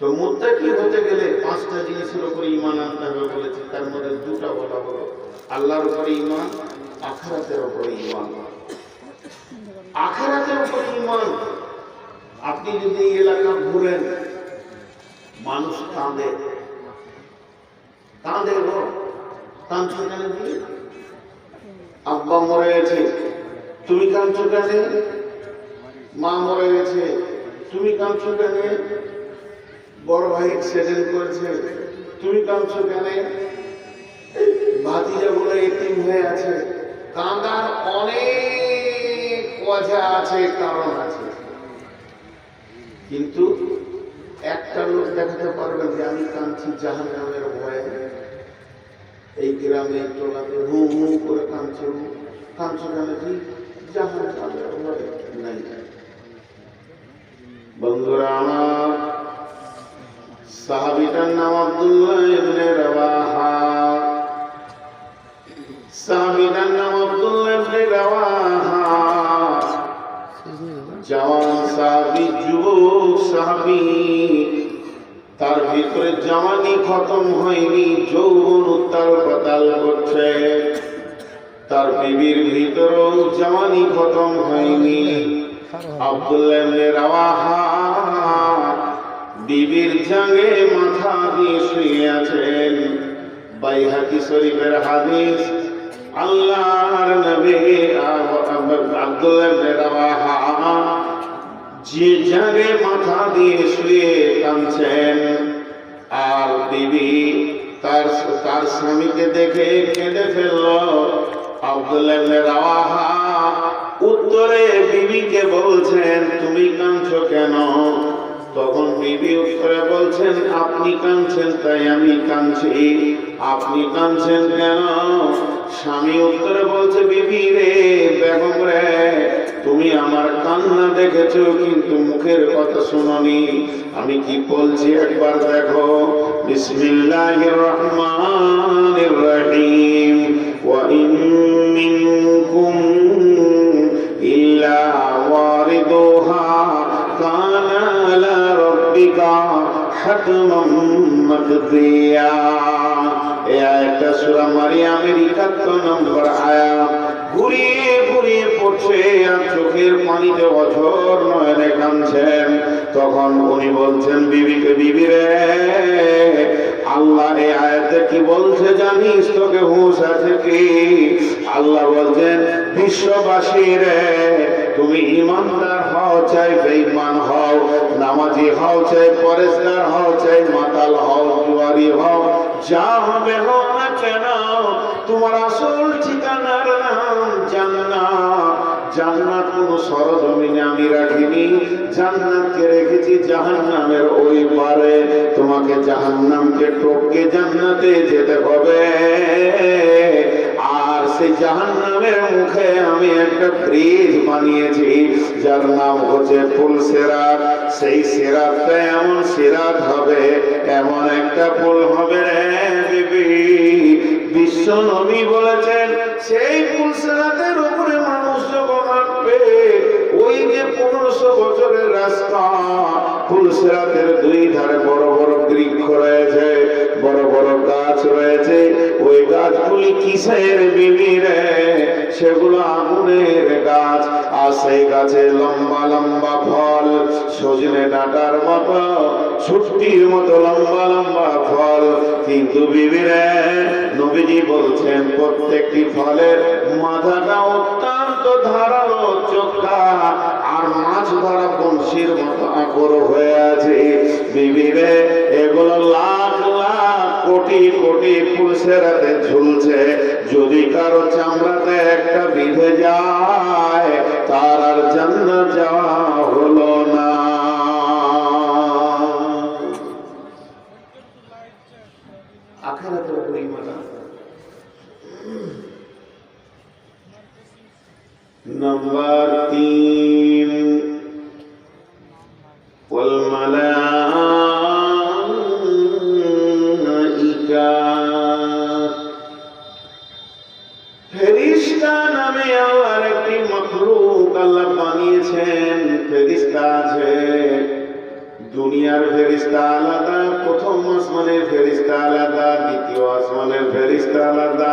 তো মুত্তাকি হতে গেলে পাঁচটা জিনিসের উপরে ইমান আনতে হবে বলেছে, তার মধ্যে দুটা বলা হলো আল্লাহর উপরে ইমান আখরাতের উপরে ইমান আখরাতের উপরে ইমান আপনি যদি এই এলাকা ঘুরেন, মানুষ কাঁদে। কাঁদে গো। কাঁদছো কেন তুমি আব্বা মরে গেছে। তুমি কাঁদছো কেন? মা মরে গেছে। তুমি কাঁদছো কেন? বড় ভাই অ্যাক্সিডেন্ট করেছে। তুমি কাঁদছো কেন? ভাতিজা বলে এতিম হয়ে আছে। কাঁদার অনেক ওয়াজা আছে, কারণ আছে। কিন্তু একটা লোক দেখাতে পারবে যে আমি কাঁদছি জাহান নামের ভয়ে। এই গ্রামে টোলাতে হু হু করে কাঁদছে। কাঁদছো কেন কি? জাহান নামের ভয়ে নাই। বন্ধুরা আমার সাহাবিটার নাম আব্দুল্লাহ ইবনে রাওয়াহা। সাহাবিটার নাম আব্দুল্লাহ ইবনে রাওয়াহা। জওয়ান সাহাবি, যুবক সাহাবি, তার ভিতরে জওয়ানি খতম হয়নি, যৌবন উত্তাল পাতাল করছে। তার বিবির ভিতরেও জওয়ানি খতম হয়নি। আব্দুল্লাহ রাওয়াহা বিবির জাঙ্গে মাথা দিয়ে শুয়ে আছেন। বাইহাকি শরীফের হাদিস, আল্লাহর নবী আব্দুল্লাহ রাওয়াহা যে জাঙ্গে মাথা দিয়ে শুয়ে কাঁদছেন। আর বিবি তার তার স্বামীকে দেখে কেঁদে ফেলল। আব্দুল্লাহ রাওয়াহা উত্তরে বিবিকে বলছেন, তুমি কাঁদছো কেন? তখন বিবি উত্তরে বলছেন, আপনি কাঁদছেন, তাই আমি কাঁদছি। আপনি কাঁদছেন কেন? স্বামী উত্তরে বলছে, বিবি রে বেগম রে, তুমি আমার কান্না দেখেছ, কিন্তু মুখের কথা শুনোনি। আমি কি বলছি একবার দেখো। বিসমিল্লাহির রহমানির রহিম। ওয়া ইন মিনকুম ইল্লা হাতমান মাকদিয়া এই আয়াতটা সূরা মারিয়ামের 71 নম্বর আয়াত। ঘুরিয়ে ঘুরিয়ে পড়ছে আর চোখের পানিতে অঝর নয়নে কাঁদছেন তখন উনি বলছেন, বিবিকে বিবি রে, আল্লাহ এই আয়াতে কি বলছে জানিস? তোকে হুঁশ আছে কি? আল্লাহ বলছেন, বিশ্ববাসী রে তুমি ইমানদার হও, চাই বেঈমান হও, নামাজি হও, চাই পরেশগার হও, চাই মাতাল হও, জুয়ারি হও, যা হবে হও না কেন, তোমার আসল ঠিকানার নাম জান্নাত। জান্নাত কোন সরজমিনে আমি রাখিনি, জান্নাতকে রেখেছি জাহান্নামের ওই পারে। তোমাকে জাহান্নামকে টপকে জান্নাতে যেতে হবে। সেই জাহান্নামের মুখে আমি একটা ব্রিজ বানিয়েছি, যার নাম হচ্ছে সেরাত। সেই সেরাতটা এমন সেরাত হবে, এমন একটা ফুল হবে রে বলেছেন, সেই ফুল সেরাতের উপরে মানুষ ওই যে পনেরোশো বছরের রাস্তা, ফুল সেরাতের দুই ধারে বড় বড় বৃক্ষ গাছগুলি কিসের বিবিরে সেগুলো আগুনের গাছ। আর সেই গাছে লম্বা লম্বা ফল, সজনে ডাটার মতো ছুটির মতো লম্বা লম্বা ফল। কিন্তু বিবিরে নবীজি বলছেন, প্রত্যেকটি ফলের মাথাটা অত্যন্ত ধারালো চোখা আর মাছ ধরা বংশীর মতো আকর হয়ে আছে। বিবিরে এগুলো লাখ লাখ কোটি কোটি পুলিশের ঝুলছে। যদি কারও চামড়াতে একটা বিধে যায় ফেরিস্তা আলাদা দ্বিতীয় আসমানের ফেরিস্তা আলাদা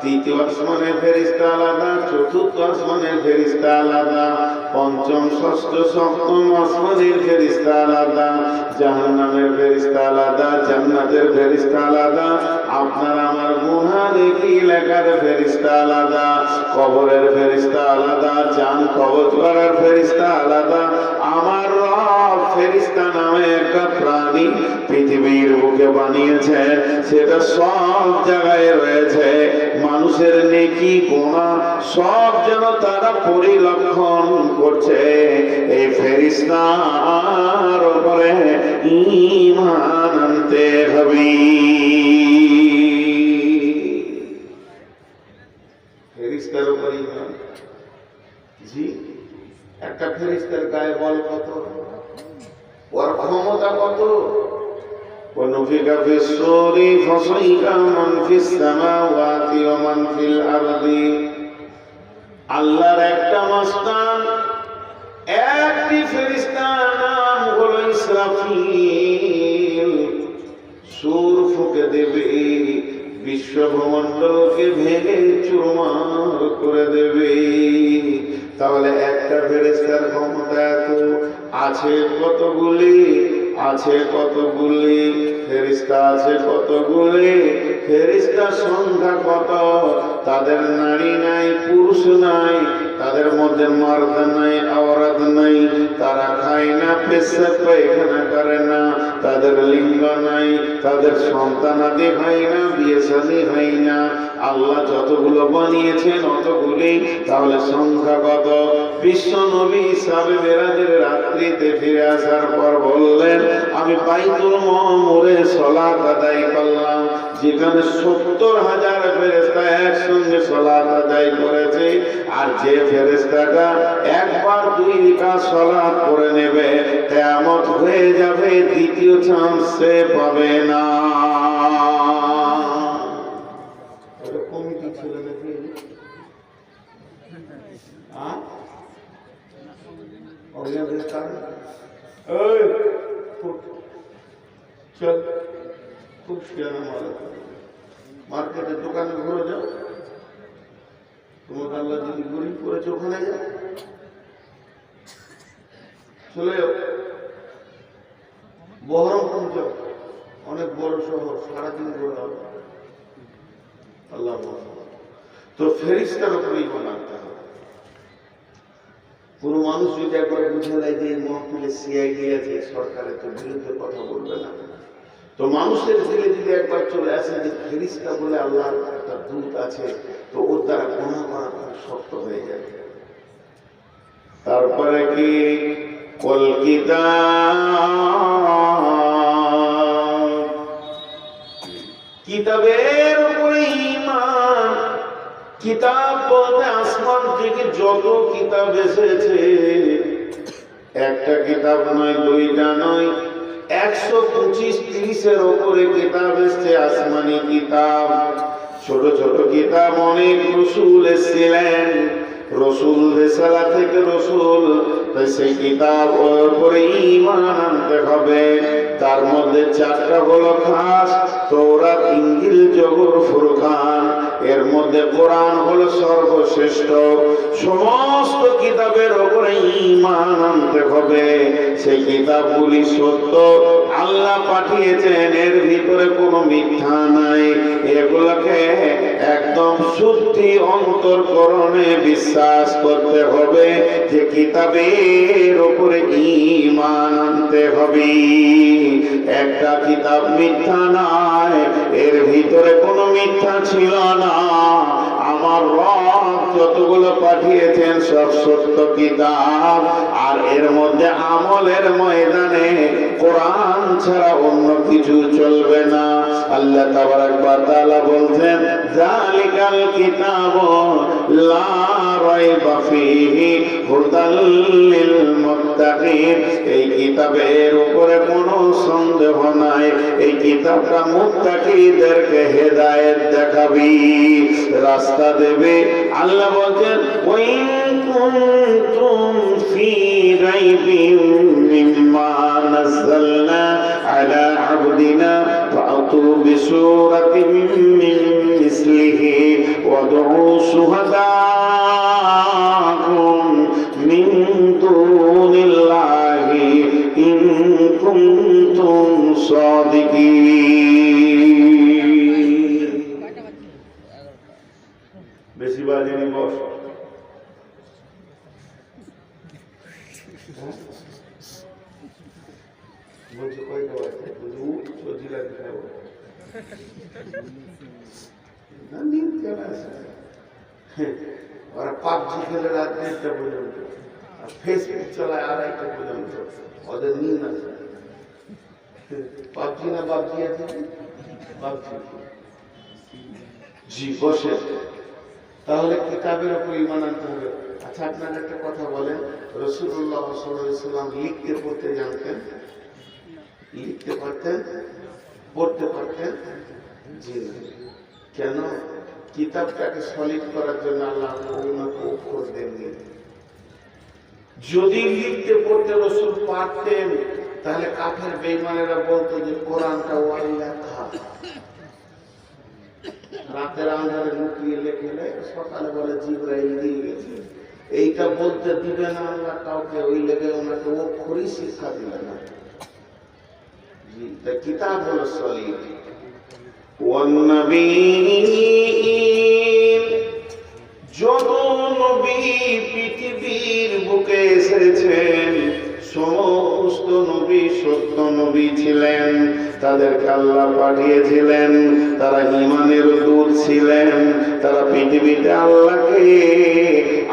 তৃতীয় আসমানের ফেরিস্তা আলাদা চতুর্থ আসমানের ফেরিস্তা আলাদা পঞ্চম ষষ্ঠ সপ্তম আসমানের ফেরিস্তা আলাদা জাহান্নামের ফেরিস্তা আলাদা জান্নাতের ফেরিস্তা আলাদা আপনার আমার গুনাহ দেখি লেখার ফেরিস্তা আলাদা কবরের ফেরিস্তা আলাদা জান কবজ করার ফেরিস্তা আলাদা আমার রব ফেরিস্তা নামে একটা প্রাণী পৃথিবীর বুকে বানিয়েছেন সেটা সব জায়গায় রয়েছে। মানুষের নেকি গোনা সব যেন তারা পরিলক্ষণ করছে। এই ফেরিস্তার উপরে ইমান আনতে হবে। একটা ফেরিস্তার গায়ে বল কত? ওর ক্ষমতা কত ونفخ في الصور فصيح من في السماوات ومن في الأرض আল্লাহর একটা মাস্তান একটি ফেরিস্তার নাম হলো ইসরাফিল সুর ফুকে দেবে বিশ্বভমণ্ডলকে ভেঙে চুরমার করে দেবে তাহলে একটা ফেরেস্তার ক্ষমতা এত। আছে কতগুলি? আছে কতগুলি? ফেরিস্তা আছে কতগুলি? ফেরিস্তার সংখ্যা কত? তাদের নারী নাই, পুরুষ নাই তাদের মধ্যে মার্দ নাই আওরাত নাই, তারা খায় না পেশাব পায়খানা করে না, তাদের লিঙ্গ নাই, তাদের সন্তানাদি হয় না, বিয়ে শাদী হয় না। আল্লাহ যতগুলো বানিয়েছেন অতগুলি, তাহলে সংখ্যা কত বিশ্ব নবী মেরাজের রাত্রিতে ফিরে আসার পর বললেন, আমি বাইতুল মোরে সলাত আদায় করলাম। যেখানে সত্তর হাজার ফেরেস্তা একসঙ্গে সলাত আদায় করেছে, আর যে ফেরেস্তাটা একবার দুই রিকা সলা করে নেবে তেমত হয়ে যাবে, দ্বিতীয় চান্স সে পাবে না ওটা কমিটি ছিল নাকি হ্যাঁ? অভিযানের কারণ? এই, ফুট। চল খুব শিয়ানা মাল মার্কেটের দোকানে ঘুরে যাও। তোমাকে আল্লাহ যদি গরিব করেছে, ওখানে যাও চলে যাও। বহরমপুর যাও। অনেক বড় শহর, সারাদিন ঘোরা হবে। আল্লাহ। তো ফেরিস্তার উপরে ইমান আনতে হবে। কোনো মানুষ যদি একবার বুঝে নেয় যে এই সিআইডি আছে, সরকারের তো বিরুদ্ধে কথা বলবে না। তো মানুষের দিলে যদি একবার চলে আসে, যে ফেরিস্তা বলে আল্লাহর একটা দূত আছে, তো ওর দ্বারা গোনা শক্ত হয়ে যাবে তারপরে কি? কলকিতা কিতাবের উপরে ইমান কিতাব বলতে আসমান থেকে যত কিতাব এসেছে, একটা কিতাব নয়, দুইটা নয় একশো পঁচিশ তিরিশের ওপরে কিতাব এসছে, আসমানি কিতাব। ছোট ছোট কিতাব অনেক রসুল এসেছিলেন। রসুল রেসালা থেকে রসুল সেই কিতাব করে ইমান আনতে হবে। তার মধ্যে চারটা হলো খাস তোরা ইঞ্জিল মধ্যে কোরআন হলো সর্বশ্রেষ্ঠ। সমস্ত কিতাবের ওপরে ইমান আনতে হবে। সেই কিতাবগুলি সত্য। আল্লাহ পাঠিয়েছেন, এর ভিতরে কোনো মিথ্যা নাই। এগুলোকে একদম শুদ্ধি অন্তরকরণে বিশ্বাস করতে হবে যে কিতাবের ওপরে ইমান আনতে হবে। একটা কিতাব মিথ্যা নাই, এর ভিতরে কোনো মিথ্যা ছিল না। God. আমার রব যতগুলো পাঠিয়েছেন সব সত্য কিতাব। আর এর মধ্যে আমলের ময়দানে কোরআন ছাড়া অন্য কিছু চলবে না। আল্লাহ তাবারাক বলছেন জালিকাল কিতাব হুদাল লিল মুত্তাকিন। এই কিতাবের উপরে কোনো সন্দেহ নাই। এই কিতাবটা মুত্তাকিদেরকে হেদায়েত দেখাবি। রাস্তা দেবে আল্লাহ বলছেন ওয়াইন কুনতুম ফি রাইবিন মিম্মা নাযালনা আলা আবদিনা ফাতু বিসূরাতিন মিন মিসলিহি ওয়াদউ শুহাদাকুম ওদের নিন আছে পাবজি না পাবজি আছে পাবজি জি বসে তাহলে কিতাবের উপর ইমান আনতে হবে আচ্ছা আপনার একটা কথা বলেন। রসুল্লাহ সাল্লাম লিখতে পড়তে জানতেন লিখতে পারতেন পড়তে পারতেন জি কেন কিতাবটাকে সলিড করার জন্য আল্লাহ অক্ষর দেননি যদি লিখতে পড়তে রসুল পারতেন, তাহলে কাঠের বেমানেরা বলতো যে কোরআনটা ওয়াই লেখা। রাতের আন্ধারে লুকিয়ে নিয়ে লেখলে সকালে বলে জিব্রাইল দিয়ে গেছে। এইটা বলতে দিবে না আল্লাহ, কাউকে ওই লেগে ওনাকে ও অক্ষরই শিক্ষা দিবে না। কিতাব হলো সলিড যত পৃথিবীর বুকে এসেছেন সমস্ত নবী, সত্য নবী ছিলেন। তাদেরকে আল্লাহ পাঠিয়েছিলেন। তারা ইমানের দূর ছিলেন। তারা পৃথিবীতে আল্লাহকে,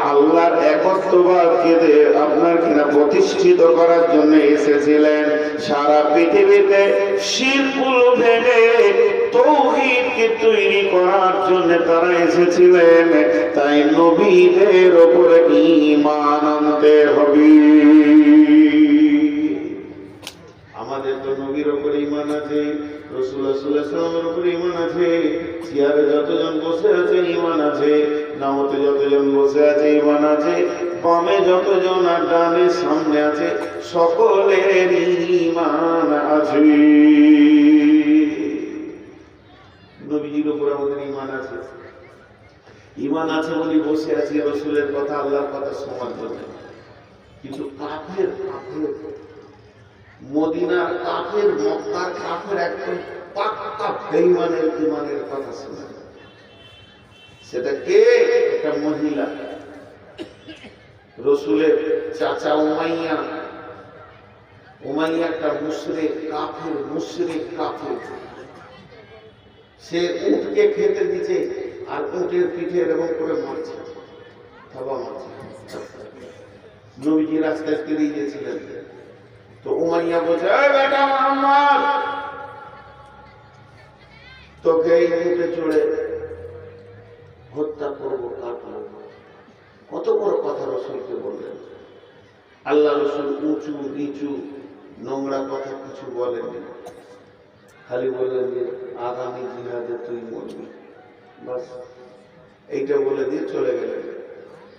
আল্লাহর একত্ববাদকে দে- আপনার কিনা প্রতিষ্ঠিত করার জন্য এসেছিলেন। সারা পৃথিবীতে শিল্পগুলো ভেঙে তৌহিদকে তৈরি করার জন্য তারা এসেছিলেন? তাই নবীদের ওপরে ঈমান আনতে হবে। আমাদের তো নবীর ওপরে ঈমান আছে সাল্লামের উপরে ঈমান আছে চেয়ারে যতজন বসে আছে ঈমান আছে, নামতে যতজন বসে আছে ঈমান আছে, বামে যতজন আর ডানে সামনে আছে, সকলের ঈমান আছে। নবীজির উপর আমাদের ঈমান আছে। ঈমান আছে বলে বসে আছি রসুলের কথা, আল্লাহর কথা সমান জন্য কিন্তু কাফের কাফের, মদিনার কাফের, মক্কার কাফের একদম পাক্কা বেঈমানের ঈমানের কথা শোনা। সেটা কে? একটা মহিলা। রসুলের চাচা উমাইয়া। উমাইয়া একটা মুশরিক, কাফের মুশরিক, কাফের। সে উটকে খেতে দিচ্ছে আর উটের পিঠে এরকম করে মারছে। থাবা মারছে। নবীজি রাস্তায় গেছিলেন তো উমাইয়া বলছে, "এই বেটা মোহাম্মদ, তোকে এই উটে চড়ে হত্যা করব কাটবো কত বড় কথা রসুলকে বললেন। আল্লাহ রসুল উঁচু, নিচু, নোংরা কথা কিছু বলেননি। খালি বললেন যে আগামী জিহাদে তুই মরবি। বাস, এইটা বলে দিয়ে চলে গেলেন।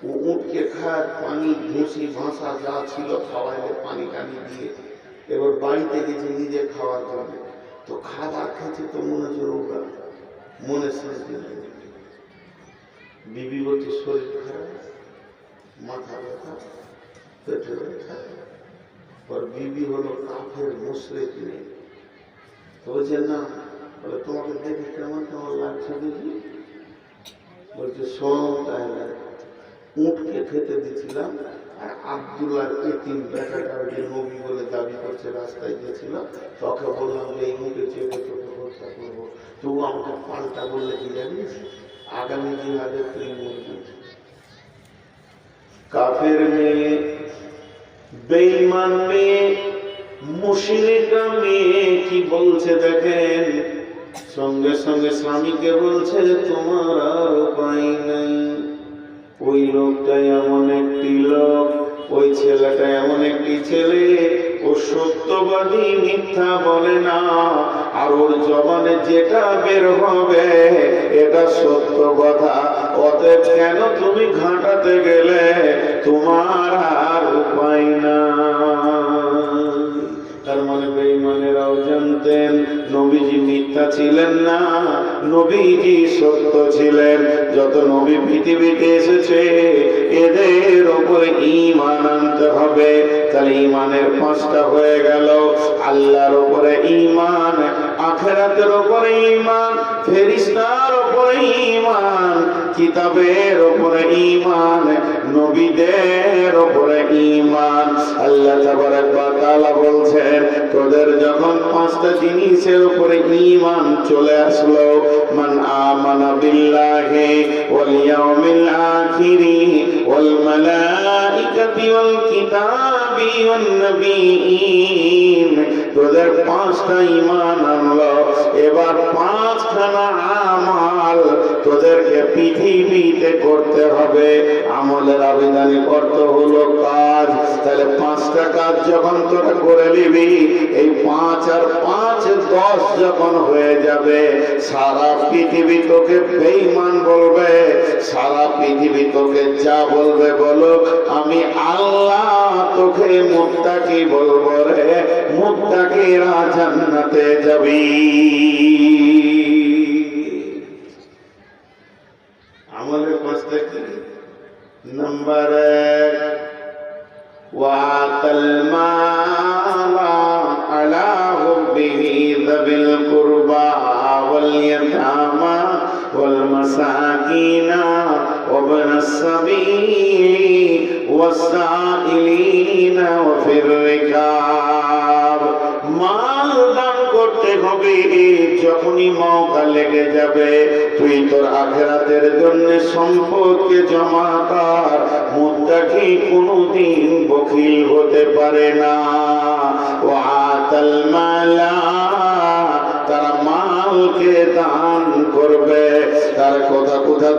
ও উঠকে খায়, পানি ঘুষি ভাষা যা ছিল খাওয়াইলে পানি টানি দিয়ে এবার বাড়িতে গেছে নিজে খাওয়ার জন্য। তো খাবার খেতে তো মনে হচ্ছে রোগা, মনে শান্তি নেই। বিবি বলছে, শরীর খারাপ, মাথা ব্যথা, পেটে ব্যথা। ওর বিবি হলো কাফের মুশরিক নেই। তো বলছে, না বলে, তোমাকে দেখে কেমন কেমন লাগছে দেখি? বলছে, শোনো তাহলে উঠকে খেতে দিয়েছিলাম, আর আব্দুল্লার এতিম বেটাটা যে নবী বলে দাবি করছে, রাস্তায় গিয়েছিল তোকে বললাম যে এই মুখে চেপে তোকে হত্যা করব। তবু আমাকে পাল্টা বললে কি জানিস? আগামী জিহাদে তুই মরবি কাফের মেয়ে, বেঈমান মেয়ে মুশরিকা মেয়ে কি বলছে দেখেন? সঙ্গে সঙ্গে স্বামীকে বলছে তোমার আর উপায় নাই। ওই লোকটা এমন একটি লোক, ওই ছেলেটা এমন একটি ছেলে, ও সত্যবাদী, মিথ্যা বলে না। আর ওর জবানে যেটা বের হবে, এটা সত্য কথা। অতএব কেন তুমি ঘাটাতে গেলে? তোমার আর উপায় না তার মানে বেঈমানেরাও জানতেন, নবীজি মিথ্যা ছিলেন না, নবীজি সত্য ছিলেন। যত নবী পৃথিবীতে এসেছে, এদের উপরে ঈমান আনতে হবে। তাহলে ঈমানের পাঁচটা হয়ে গেল। আল্লাহর উপরে ঈমান, আখেরাতের উপরে ঈমান, ফেরিস্তার উপরে ইমান কিতাবের উপরে ইমান নবীদের উপরে ইমান আল্লাহ তাআলা বলছেন, তোদের যখন পাঁচটা জিনিসের উপরে ইমান চলে আসলো, মান আমানা বিল্লাহি ওয়াল ইয়াউমিল আখিরি ওয়াল মালাইকাতি ওয়াল কিতাবি ওয়ান নবিয়িন তোদের পাঁচটা ইমান আনলো। এবার পাঁচখানা আমাল তোদেরকে পৃথিবীতে করতে হবে। আমলের আবেদনে করতে হলো কাজ। তাহলে পাঁচটা কাজ যখন তোরা করে নিবি, এই পাঁচ আর পাঁচ দশ যখন হয়ে যাবে, সারা পৃথিবী তোকে বেইমান বলবে, সারা পৃথিবী তোকে যা বলবে বলো, আমি আল্লাহ তোকে মুক্তাকি বলব রে মুক্তাকিরা জান্নাতে যাবি। আমাদের কাছ থেকে নাম্বার والمساكين وابن السبيل والسائلين وفي الركاب মাল দান করতে হবে যখনই মৌকা লেগে যাবে তুই তোর আখেরাতের জন্য সম্পদকে জমা কর মুদ্রাকে কোনোদিন বকিল হতে পারে না ও আতাল মালা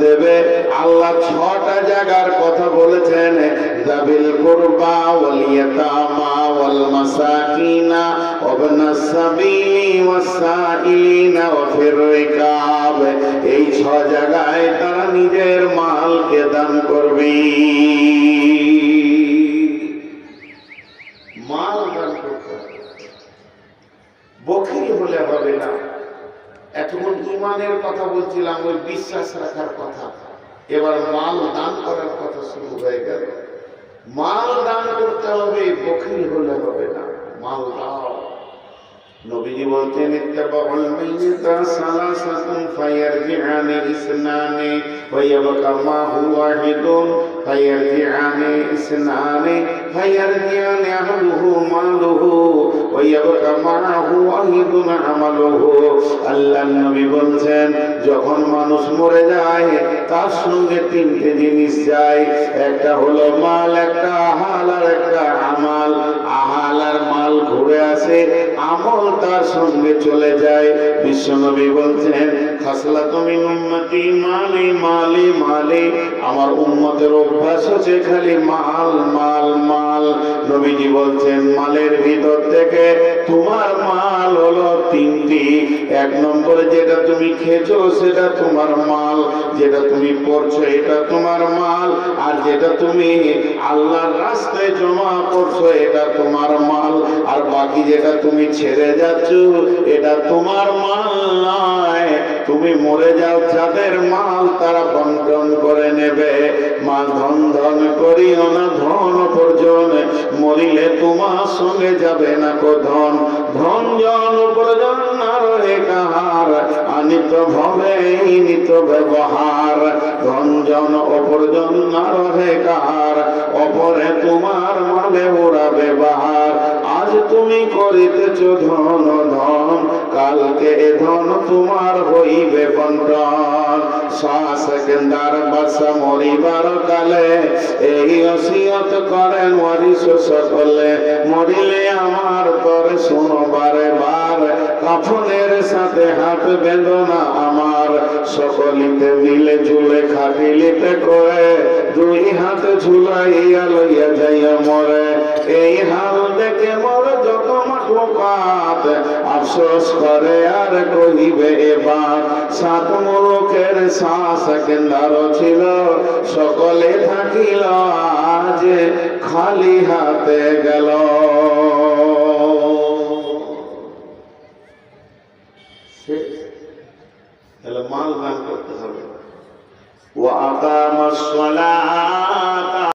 দেবে। আল্লাহ ছটা জায়গার কথা বলেছেন কুরবা ওয়াল মাসাকিনা সাবিলি ওয়াসাইলিনা ওয়া এই ছ জায়গায় তারা নিজের মালকে দান করবে। ইমানের কথা বলছিলাম, ওই বিশ্বাস রাখার কথা। এবার মাল দান করার কথা শুরু হয়ে গেল। মাল দান করতে হবে বখিল হলে হবে না। মাল দাও। নবীজি বলছেন, ইত্তাবাউল মা হুয়া আল্লাহ নবী বলছেন, যখন মানুষ মরে যায়, তার সঙ্গে তিনটে জিনিস যায়। একটা হলো মাল, একটা হাল আর একটা আমাল। আর মাল ঘুরে আসে, আমল তার সঙ্গে চলে যায়। বিশ্বনবী বলছেন খাসলা তুমি উম্মতি মালি মালি মালি, আমার উম্মতের অভ্যাস হচ্ছে খালি মাল মাল মাল। নবীজি বলছেন, মালের ভিতর থেকে তোমার মাল হলো তিনটি। এক নম্বরে যেটা তুমি খেয়েছো, সেটা তোমার মাল। যেটা তুমি পড়ছো এটা তোমার মাল। আর যেটা তুমি আল্লাহর রাস্তায় জমা করছ, এটা তোমার মাল। আর বাকি যেটা তুমি ছেড়ে যাচ্ছ, এটা তোমার মাল নয়। তুমি মরে যাও, যাদের মাল তারা বন্টন করে নেবে। মা ধন ধন করিও না, ধন পর্যন্ত মরিলে তোমার সঙ্গে যাবে না কো ধন। ধন জন উপার্জন না রহে কাহার, আনিত ভবে নিত ব্যবহার। ধন জন অপরজন না রহে কাহার, অপরে তোমার মালে ওরা ব্যবহার আজ তুমি করিতেছ ধন ধন কালকে ধন তোমার হইবে বন্টন। শ্বাস কেন্দার বাসা মরিবার কালে এই অসিয়ত করেন ওয়ারিস সকলে মরিলে আমার তরে শোনো বারে বার, কাফনের সাথে হাত বেদনা আমার। সকলিতে মিলে ঝুলে খাটিলিতে করে দুই হাত ঝুলাইয়া লইয়া যাইয়া মরে। এই হাল দেখে মর মাকলুকাত আফসোস করে আর কহিবে এবার সাত ছিল সকলে থাকিল আজ খালি হাতে গেল। মাল দান করতে হবে। ওয়া